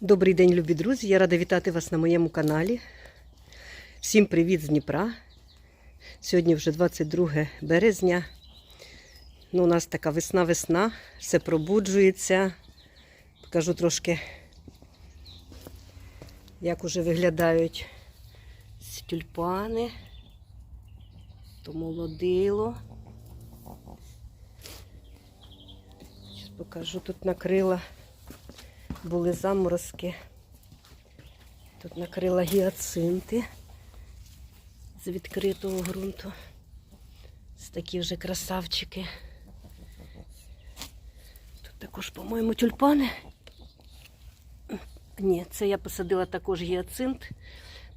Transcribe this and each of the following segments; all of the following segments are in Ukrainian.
Добрий день, любі друзі! Я рада вітати вас на моєму каналі. Всім привіт з Дніпра. Сьогодні вже 22 березня. Ну, у нас така весна-весна, все пробуджується. Покажу трошки, як уже виглядають тюльпани. То молодило. Покажу, тут накрила були заморозки. Тут накрила гіацинти з відкритого ґрунту. Ось такі вже красавчики. Тут також, по-моєму, тюльпани. Ні, це я посадила також гіацинт,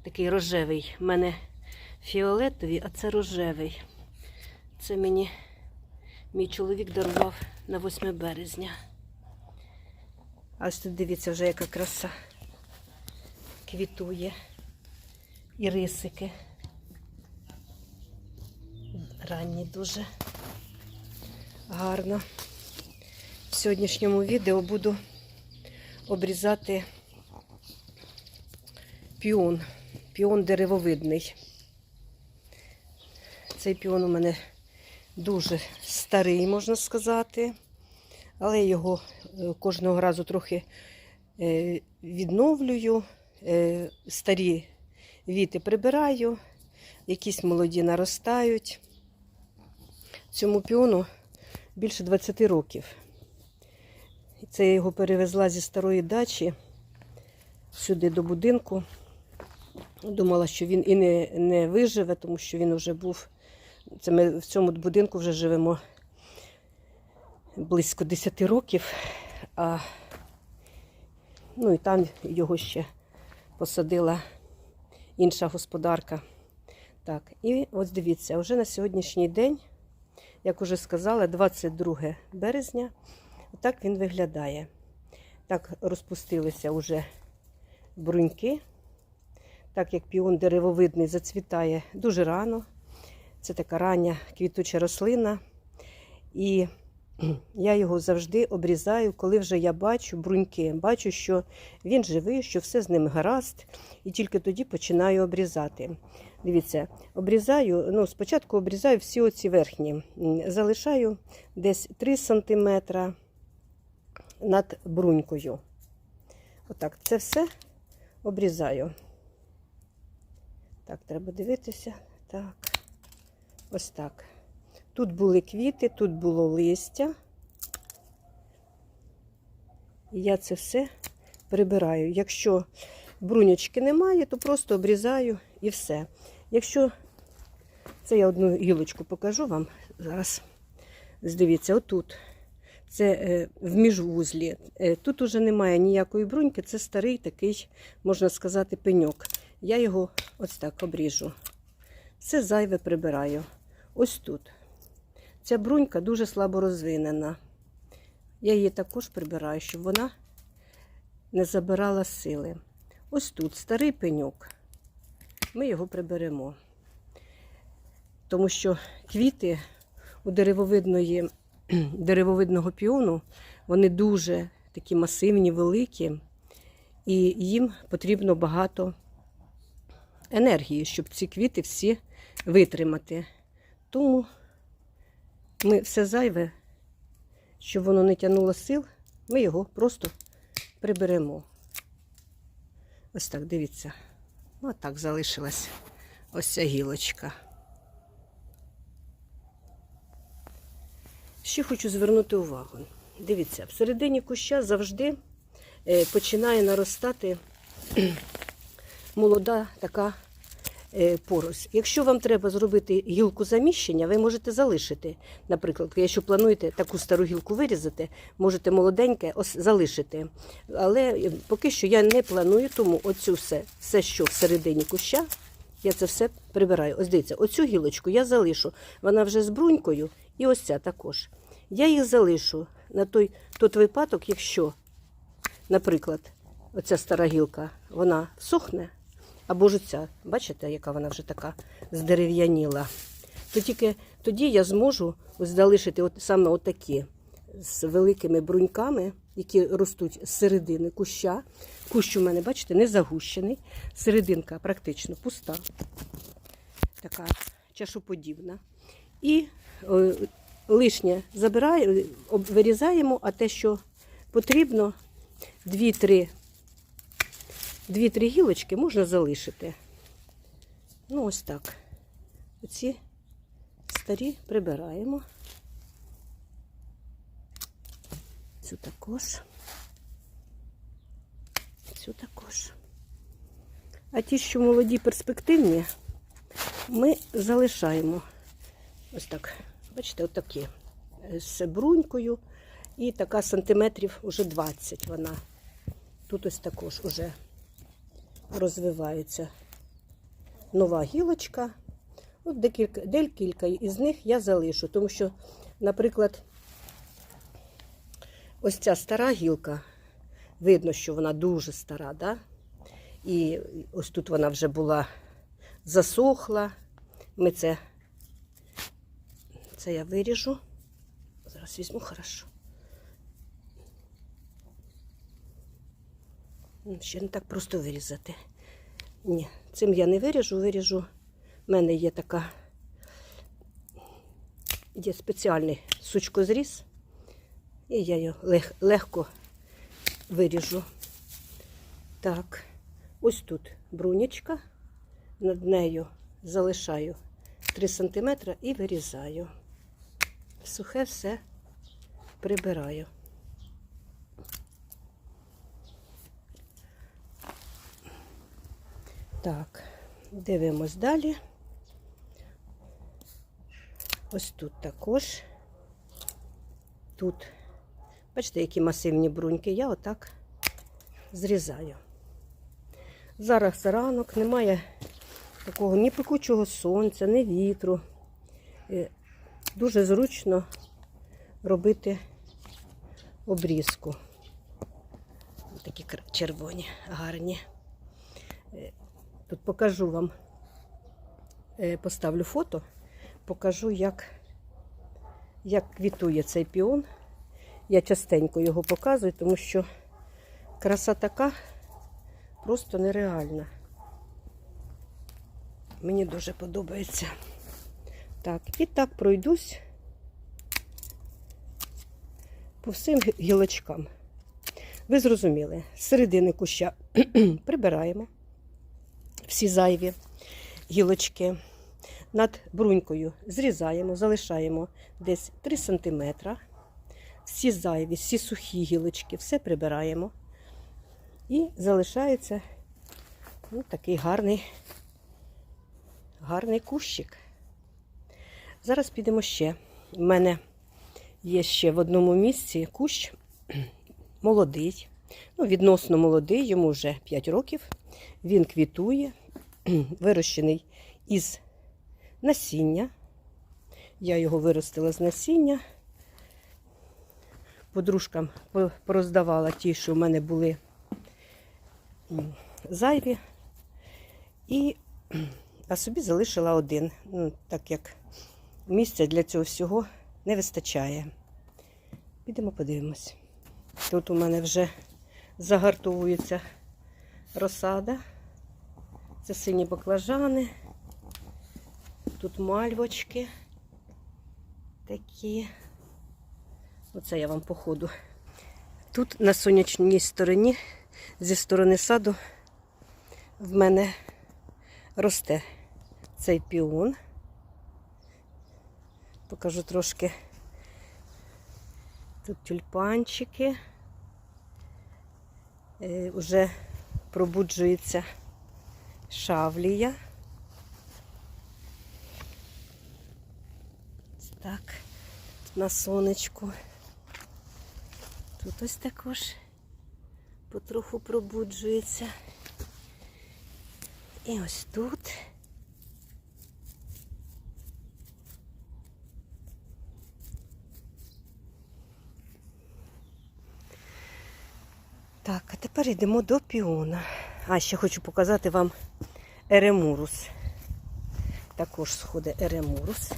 такий рожевий. У мене фіолетовий, а це рожевий. Це мені мій чоловік дарував на 8 березня. А тут дивіться вже яка краса квітує. І рисики. Ранні дуже гарно. В сьогоднішньому відео буду обрізати піон. Піон деревовидний. Цей піон у мене дуже старий, можна сказати але його е, кожного разу трохи е, відновлюю, е, старі віти прибираю, якісь молоді наростають. Цьому піону більше 20 років. Це я його перевезла зі старої дачі сюди до будинку. Думала, що він і не, не виживе, тому що він вже був. Це ми в цьому будинку вже живемо близько 10 років. А, ну і там його ще посадила інша господарка. Так, і ось дивіться, вже на сьогоднішній день, як уже сказала, 22 березня, отак він виглядає. Так розпустилися вже бруньки. Так як піон деревовидний зацвітає дуже рано. Це така рання квітуча рослина. І я його завжди обрізаю, коли вже я бачу бруньки. Бачу, що він живий, що все з ним гаразд, і тільки тоді починаю обрізати. Дивіться, обрізаю, ну, спочатку обрізаю всі оці верхні, залишаю десь 3 см над брунькою. Отак, це все обрізаю. Так, треба дивитися. Так, ось так. Тут були квіти, тут було листя. І я це все прибираю. Якщо брунячки немає, то просто обрізаю і все. Якщо це я одну гілочку покажу вам зараз. Дивіться, отут. Це е, в міжвузлі. Е, тут уже немає ніякої бруньки, це старий такий, можна сказати, пеньок. Я його ось так обріжу. Все зайве прибираю. Ось тут. Ця брунька дуже слабо розвинена. Я її також прибираю, щоб вона не забирала сили. Ось тут старий пеньок. Ми його приберемо. Тому що квіти у деревовидної, деревовидного піону, вони дуже такі масивні, великі, і їм потрібно багато енергії, щоб ці квіти всі витримати. Тому ми все зайве, щоб воно не тягнуло сил, ми його просто приберемо. Ось так, дивіться. Ось так залишилась ось ця гілочка. Ще хочу звернути увагу. Дивіться, всередині куща завжди е, починає наростати молода така порось. Якщо вам треба зробити гілку заміщення, ви можете залишити. Наприклад, якщо плануєте таку стару гілку вирізати, можете молоденьке залишити. Але е, поки що я не планую, тому оцю все, все, що всередині куща, я це все прибираю. Ось дивіться, оцю гілочку я залишу. Вона вже з брунькою, і ось ця також. Я їх залишу на той тот випадок, якщо, наприклад, оця стара гілка, вона сохне, або ж ця, бачите, яка вона вже така здерев'яніла, то тільки тоді я зможу залишити от, саме отакі з великими бруньками, які ростуть з середини куща. Кущ у мене, бачите, не загущений. Серединка практично пуста, така чашоподібна. І е, лишнє забирає, об- вирізаємо, а те, що потрібно, 2-3 2-3 гілочки можна залишити. Ну, ось так. Оці старі прибираємо. Цю також. Цю також. А ті, що молоді перспективні, ми залишаємо. Ось так. Бачите, отакі. З брунькою. І така сантиметрів уже 20 вона. Тут ось також уже розвивається нова гілочка. От декілька, декілька із них я залишу, тому що, наприклад, ось ця стара гілка, видно, що вона дуже стара, да? і ось тут вона вже була засохла. Ми це, це я виріжу. Зараз візьму хорошо. Ще не так просто вирізати. Ні, цим я не виріжу, виріжу. У мене є така, є спеціальний сучкозріз, і я його лег, легко виріжу. Так, ось тут брунячка, над нею залишаю 3 см і вирізаю. Сухе все прибираю. Так, дивимось далі. Ось тут також. Тут, бачите, які масивні бруньки, я отак зрізаю. Зараз ранок, немає такого ні пекучого сонця, ні вітру. Е, Дуже зручно робити обрізку. Такі червоні, гарні. Тут покажу вам, е, поставлю фото, покажу, як, як квітує цей піон. Я частенько його показую, тому що краса така просто нереальна. Мені дуже подобається. Так, і так пройдусь по всім гілочкам. Ви зрозуміли, з середини куща прибираємо всі зайві гілочки. Над брунькою зрізаємо, залишаємо десь 3 см. Всі зайві, всі сухі гілочки, все прибираємо. І залишається ну, такий гарний, гарний кущик. Зараз підемо ще. У мене є ще в одному місці кущ молодий, ну, відносно молодий, йому вже 5 років. Він квітує, вирощений із насіння. Я його виростила з насіння. Подружкам по- пороздавала ті, що в мене були зайві. І, а собі залишила один, ну, так як місця для цього всього не вистачає. Підемо подивимось. Тут у мене вже загартовується розсада. Це сині баклажани. Тут мальвочки такі. Оце я вам по ходу. Тут на сонячній стороні, зі сторони саду, в мене росте цей піон. Покажу трошки. Тут тюльпанчики. Е, Уже пробуджується шавлія. Так, на сонечку. Тут ось також потроху пробуджується. І ось тут. Так, а тепер йдемо до піона. А ще хочу показати вам еремурус. Також сходить еремурус.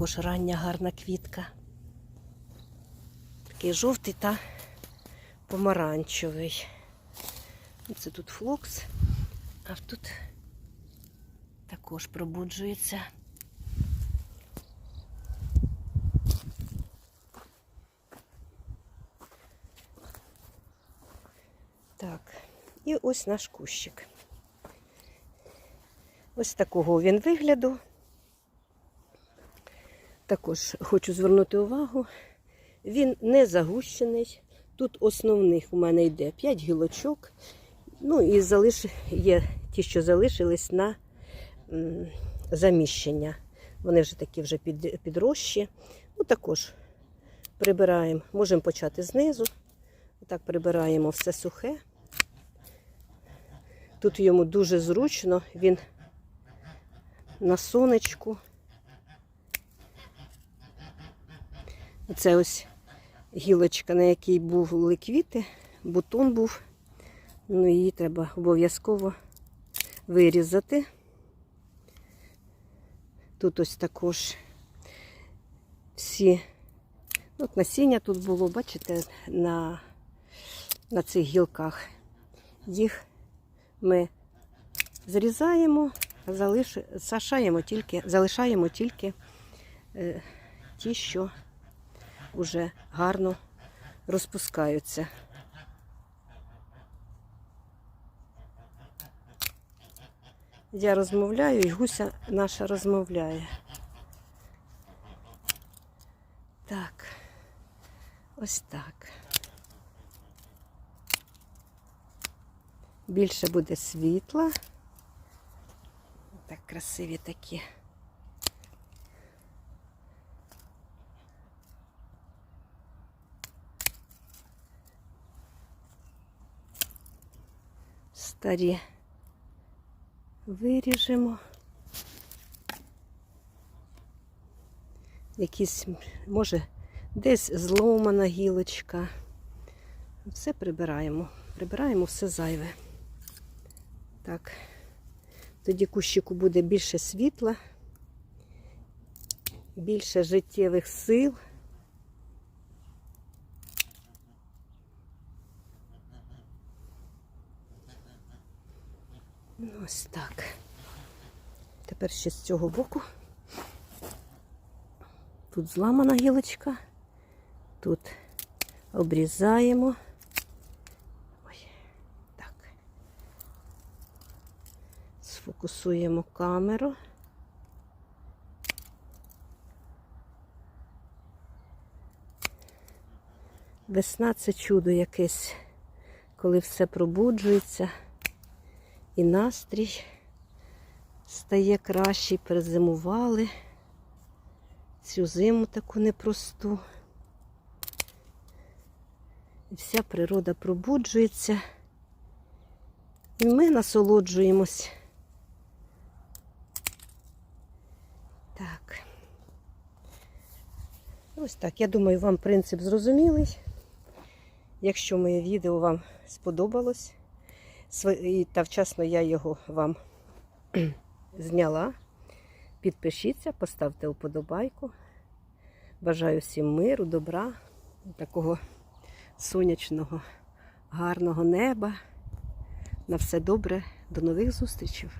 також рання гарна квітка. Такий жовтий та помаранчевий. Це тут флокс, а тут також пробуджується. Так, і ось наш кущик. Ось такого він вигляду. Також хочу звернути увагу, він не загущений. Тут основних у мене йде 5 гілочок. Ну і залиш... є ті, що залишились на заміщення. Вони вже такі вже під... підрощі. Ну, також прибираємо, можемо почати знизу. Так прибираємо все сухе. Тут йому дуже зручно, він на сонечку. Це ось гілочка, на якій були квіти, бутон був. Ну, її треба обов'язково вирізати. Тут ось також всі, ну, от насіння тут було, бачите, на, на цих гілках. Їх ми зрізаємо, залиш... сашаємо тільки, залишаємо тільки е, ті, що вже гарно розпускаються. Я розмовляю, і гуся наша розмовляє. Так, ось так. Більше буде світла. Так, красиві такі. Старі виріжемо. Якісь, може, десь зломана гілочка. Все прибираємо. Прибираємо все зайве. Так, тоді кущику буде більше світла, більше життєвих сил. Ось так. Тепер ще з цього боку. Тут зламана гілочка, тут обрізаємо. Ой, так. Сфокусуємо камеру. Весна це чудо якесь, коли все пробуджується і настрій стає кращий, перезимували цю зиму таку непросту. І вся природа пробуджується. І ми насолоджуємось. Так. Ось так. Я думаю, вам принцип зрозумілий. Якщо моє відео вам сподобалось, та вчасно я його вам зняла. Підпишіться, поставте вподобайку. Бажаю всім миру, добра, такого сонячного, гарного неба. На все добре, до нових зустрічей.